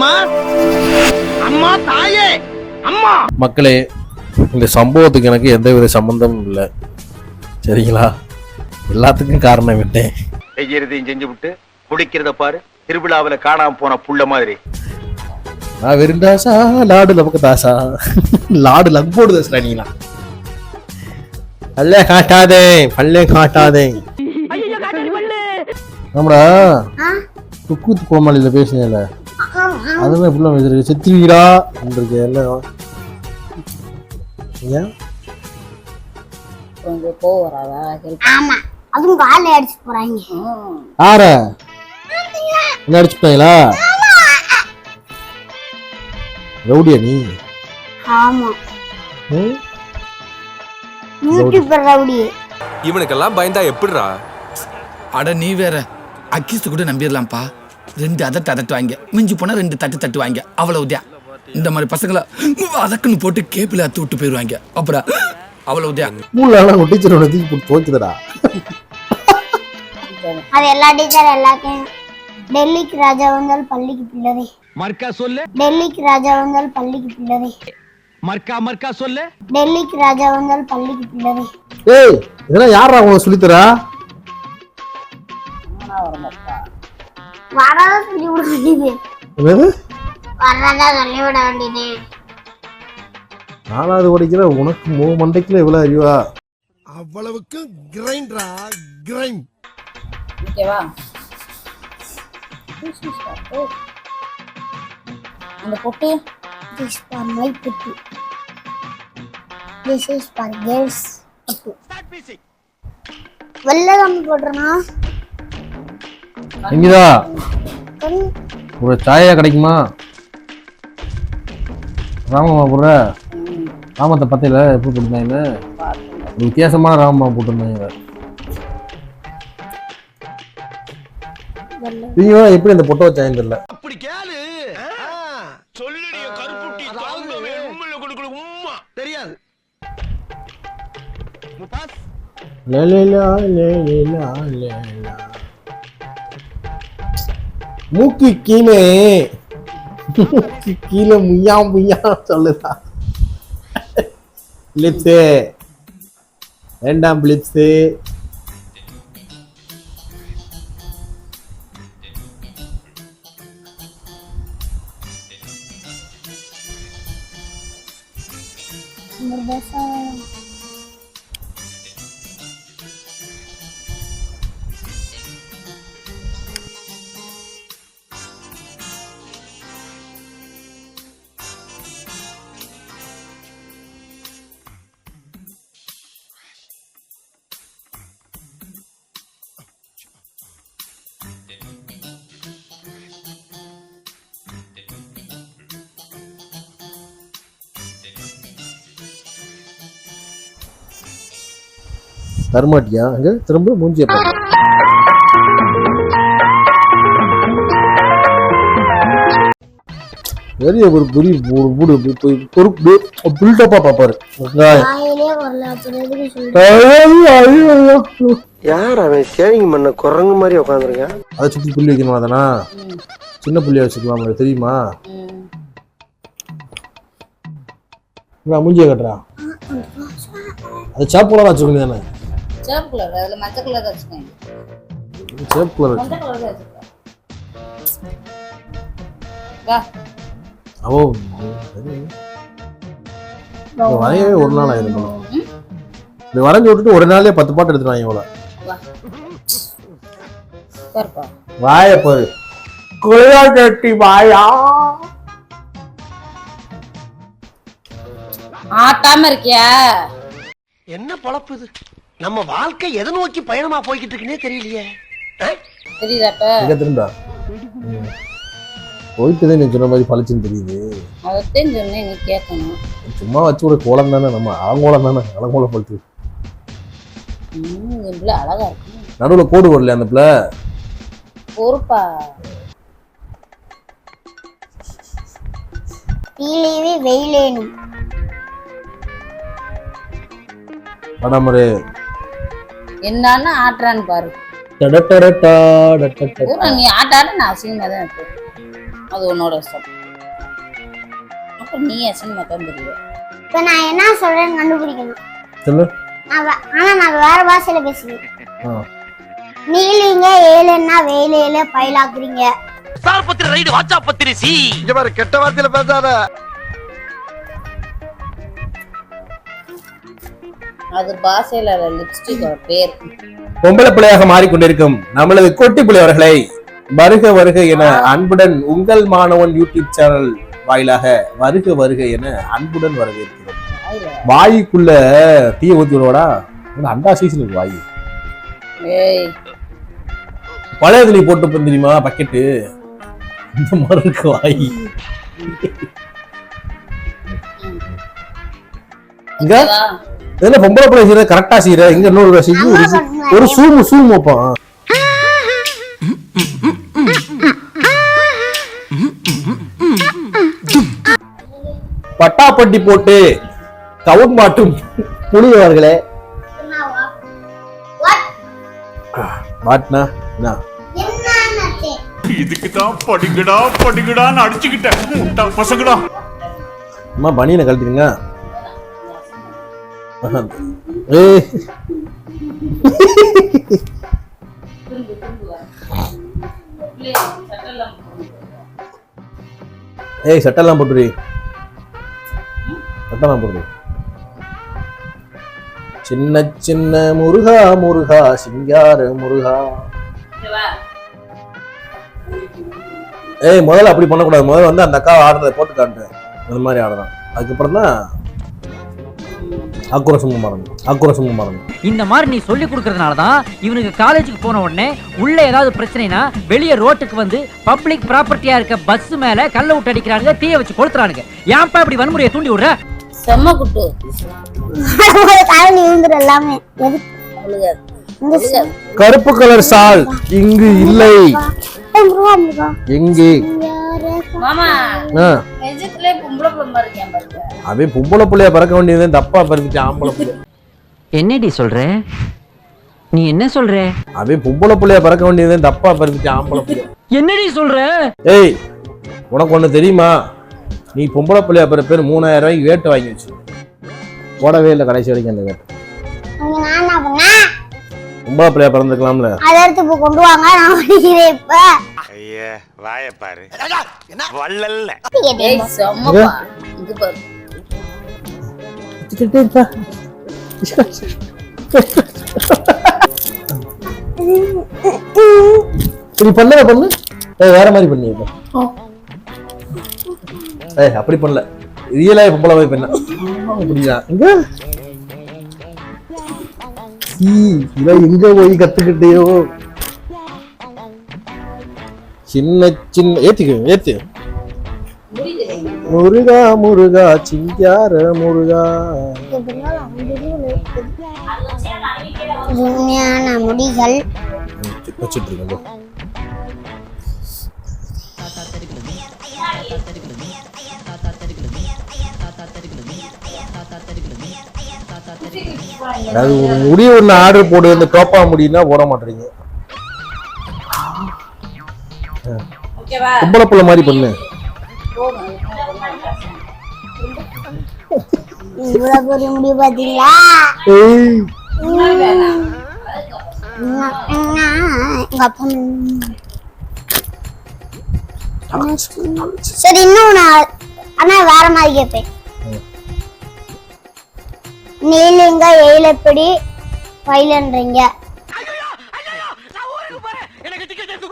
அம்மா. அம்மா தாயே. அம்மா. மக்களே இந்த சம்பவத்துக்கு எனக்கு எந்த வித சம்பந்தமும் இல்லை. சரிங்களா? எல்லாத்துக்கும் காரணம் விட்டேன் செய்யறதையும் செஞ்சு விட்டு குடிக்கிறத பாரு. திருவிழாவுல காணாம போன புள்ள மாதிரி. நான் வெறும் தாசா லாடு நமக்கு தாசா லாடு லம்போடு தாசா நீங்களா பல்லே காட்டாதே பல்லே காட்டாதே. ஆமாடா. துக்கு கோமாளியில் பேசினேன்ல. அதுதான் இப்படிலாம் பேசுறீங்க செத்துவீரா இருக்கு எல்லாம். ஏன்? கொஞ்சம் கோவம் வராதா? ஹெல்ப் ஆமா. அதுவும் காலை அடிச்சு போறாங்க. ஆற என்ன அடிச்சுட்டாங்களா ரவுடியா நீ? ஆமா? YouTuber rowdy. இவனுக்கெல்லாம் பயந்தா எப்படிடா? அட நீ வேற. அக்கிஸ் கூட நம்பிடலாம்ப்பா. ரெண்டு அதட்டு அதட்டு வாங்க மிஞ்சி போனா ரெண்டு தட்டு தட்டு வாங்க அவ்வளவுதான். இந்த மாதிரி பசங்களை அதக்குன்னு போட்டு கேப்பில் அத்து விட்டு போயிடுவாங்க. அப்புறம் அவ்வளவுதான். உங்க டீச்சர் ஒன்று தூக்கி போட்டு துவைக்குதுடா. அது எல்லா டீச்சர் எல்லாத்தையும். டெல்லிக்கு ராஜா வந்தால் பள்ளிக்கு பிள்ளரை மர்க்கா சொல்லு. டெல்லிக்கு ராஜா வந்தால் பள்ளிக்கு பிள்ளரை மர்க்கா மர்க்கா சொல்லு. டெல்லிக்கு ராஜா வந்தால் பள்ளிக்கு பிள்ளரை ஏய் இதெல்லாம் யாரா உங்களுக்கு சொல்லித்தரா? வராத சொல்லி விட வேண்டியது. என்னது? வராதா சொல்லி விட வேண்டியது. நாலாவது படிக்கிற உனக்கு மூ மண்டைக்குள்ள இவ்வளவு அறிவா? அவ்வளவுக்கு கிரைண்டரா கிரைண்ட். ஓகேவா? அந்த பொட்டு? திஸ் ஃபார் மை புட்டு. திஸ் இஸ் ஃபார் கேர்ள்ஸ் புட்டு. வெள்ளை கம்பி போட்டுருனா இங்கதா ஒரு சாயா கிடைக்குமா? ராமமா போடுற? ராமத்தை பத்தையில எப்படி போட்டுருந்தாங்க வித்தியாசமான ராமமா போட்டிருந்தாங்க நீங்க எப்படி இந்த பொட்டை வச்சாங்க தெரியல. அப்படி கேளு. சொல்லுடைய கருப்புட்டி தாங்கவே உண்மையில கொடுக்கல உம்மா. தெரியாது. லேலேலா, லேலேலா, லேலா. மூக்கு கீழே மூக்கு கீழே முய்யா முய்யா சொல்லுதா பிளிப்ஸு வேண்டாம் பிளிப்ஸு தரமாட்டியா? அங்க திரும்ப மூஞ்சிய பாரு. பெரிய ஒரு பெரிய ஒரு மூடு பொறுப்பு பில்டப்பா பாப்பாரு. வெங்காயம். வாயிலே வரல அப்புறம் எதுக்கு சொல்லி. ஐயோ, ஐயோ, ஐயோ. யார் அவன் சேவிங் பண்ண குரங்கு மாதிரி உட்காந்துருக்கான் அதை சுத்தி புள்ளி வைக்கணுமா தானா? சின்ன புள்ளிய வச்சுக்கலாம் தெரியுமா? நான் மூஞ்சிய கட்டுறா. அது சேப்பு கலரா வச்சுக்கணும் தானே சிவப்பு கலர் அதுல மஞ்சள் கலர் தான் வச்சுக்கோங்க சேப்பு கலர் மஞ்சள் கலர் தான் வச்சுக்கோங்க வா. ஓ வரையவே ஒரு நாள் ஆயிருக்கணும் இது வரைஞ்சு விட்டுட்டு ஒரு நாளே பத்து பாட்டு எடுத்துருவாங்க இவ்வளோ வாய பாரு. குழையா கட்டி வாயா. ஆட்டாம இருக்கியா? என்ன பொழப்பு இது? நம்ம வாழ்க்கை எதை நோக்கி பயணமா போய்கிட்டு இருக்குன்னே தெரியலையே. தெரியுதாப்ப? திரும்பா. போயிட்டு தான் நீ சொன்ன மாதிரி பளிச்சுன்னு தெரியுது. சொன்னேன் நீ கேட்கணும். சும்மா வச்சு ஒரு கோலம் தானே நம்ம அலங்கோலம் தானே அலங்கோலம் பழுத்து பிள்ளை அழகா இருக்கு. நடுவில் கோடு வரல அந்த பிள்ளை? பொறுப்பா. தீலேவி வெயிலேனும். படாமரு என்னன்னு ஆட்டுறான்னு பாரு. நீ நான் அசிங்கமா தான் இருப்பேன் அது உன்னோட இஷ்டம். அப்ப நீ அசிங்கமா தான் தெரியும் இப்ப நான் என்ன சொல்றேன்னு கண்டுபிடிக்கணும். சொல்லு. ஆனா நான் வேற பாஷையில பேசுறேன் ஆ. நீலிங்க ஏழுன்னா வேலையில பயிலாக்குறீங்க. சார் பத்திரி ரைடு வாட்சா பத்திரி சி இங்க பாரு கெட்ட வார்த்தையில பேசாத. அது பாஷையில லிப்ஸ்டிக் பேர். பொம்பளை பிள்ளையாக மாறிக்கொண்டிருக்கும் நம்மளது கொட்டி பிள்ளை அவர்களை வருக வருக என அன்புடன் உங்கள் மாணவன் யூடியூப் சேனல் வாயிலாக வருக வருக என அன்புடன் வரவேற்கிறோம். வாய்க்குள்ள தீய ஊத்தி விடுவாடா அண்டா சீசன் இருக்கு வாயு. பழைய துணி போட்டு தெரியுமா? பக்கெட்டு இந்த மாதிரி இருக்கு வாய் இங்க? இதெல்லாம் பொம்பளை பிள்ளை செய்யற கரெக்டா செய்யற. இங்க இன்னொரு செய்ய ஒரு சூமு சூம் வைப்பான் பட்டாப்பட்டி போட்டு கவுன் மாட்டும் புனிதவர்களே மாட்டினா இதுக்கு தான் படிக்கடா படிக்கடான்னு அடிச்சுக்கிட்டேன். பசங்கடா. அம்மா பனியனை கழட்டிடுங்க. ஏய். ஏய் சட்டெல்லாம் போட்டுரு சட்டெல்லாம் போட்டுரு சின்ன சின்ன முருகா முருகா சிங்கார முருகா. ஏய் முதல்ல அப்படி பண்ணக்கூடாது. முதல்ல வந்து அந்த அக்கா ஆடுறதை போட்டு காட்டுறேன். அந்த மாதிரி ஆடுறான். அதுக்கப்புறம் தான் ஆக்ரோஷமும் மறந்து ஆக்ரோஷமும் மறந்து இந்த மாதிரி நீ சொல்லி கொடுக்கறதுனால தான் இவனுக்கு காலேஜுக்கு போன உடனே உள்ள ஏதாவது பிரச்சனைனா வெளியே ரோட்டுக்கு வந்து பப்ளிக் ப்ராப்பர்ட்டியா இருக்க பஸ் மேல கல்ல விட்டு அடிக்கிறானுங்க தீய வச்சு கொளுத்துறானுங்க. ஏன்ப்பா இப்படி வன்முறையை தூண்டி விடுற? செம்ம குட்டு. எல்லாமே. கருப்பு கலர் சால் இங்கு இல்லை. எங்கே? அவன் பொம்பளை பிள்ளைய பிறக்க வேண்டியது தப்பா பிறந்துச்சு ஆம்பளை பிள்ளை. என்னடி சொல்ற? நீ என்ன சொல்ற? அவன் பொம்பளை பிள்ளைய பிறக்க வேண்டியது தப்பா பிறந்துச்சு ஆம்பளை பிள்ளை. என்னடி சொல்ற? ஏய் உனக்கு ஒண்ணு தெரியுமா? நீ பொம்பளை பிள்ளைய பிற பேர் மூணாயிரம் ரூபாய்க்கு வேட்டு வாங்கி வச்சு போடவே இல்லை கடைசி வரைக்கும் அந்த வேட்டு. பொம்பளை பிள்ளைய பிறந்துக்கலாம்ல. அதை எடுத்து கொண்டு வாங்க நான் ஐயா வாய பாரு. வள்ளல்ல ஏய் செம்மப்பா. இங்க பாரு. இப்படி பண்ணல பண்ணு. ஏய் வேற மாதிரி பண்ணி இப்ப. ஏய் அப்படி பண்ணல. ரியலா பொம்பளை போய் பண்ண. அப்படியா இங்க ஈ, இதை எங்க போய் கத்துக்கிட்டியோ? சின்ன சின்ன ஏத்திக்க ஏத்து. முருகா முருகா சிங்கார முருகா. உண்மையான முடிகள். வச்சுட்டு இருக்கேன் போ. அது ஒரு முடி ஒண்ணு ஆர்டர் போடு இந்த டோப்பா முடினா போட மாட்டீங்க ஓகேவா? பொம்பளை புள்ள மாதிரி பண்ணு. இவ்வளவு பெரிய முடி பாத்தீங்களா சரி இன்னும் நான் ஆனா வேற மாதிரி கேட்பேன் நீலிங்க ஏழப்படி பயிலன்றீங்க எனக்கு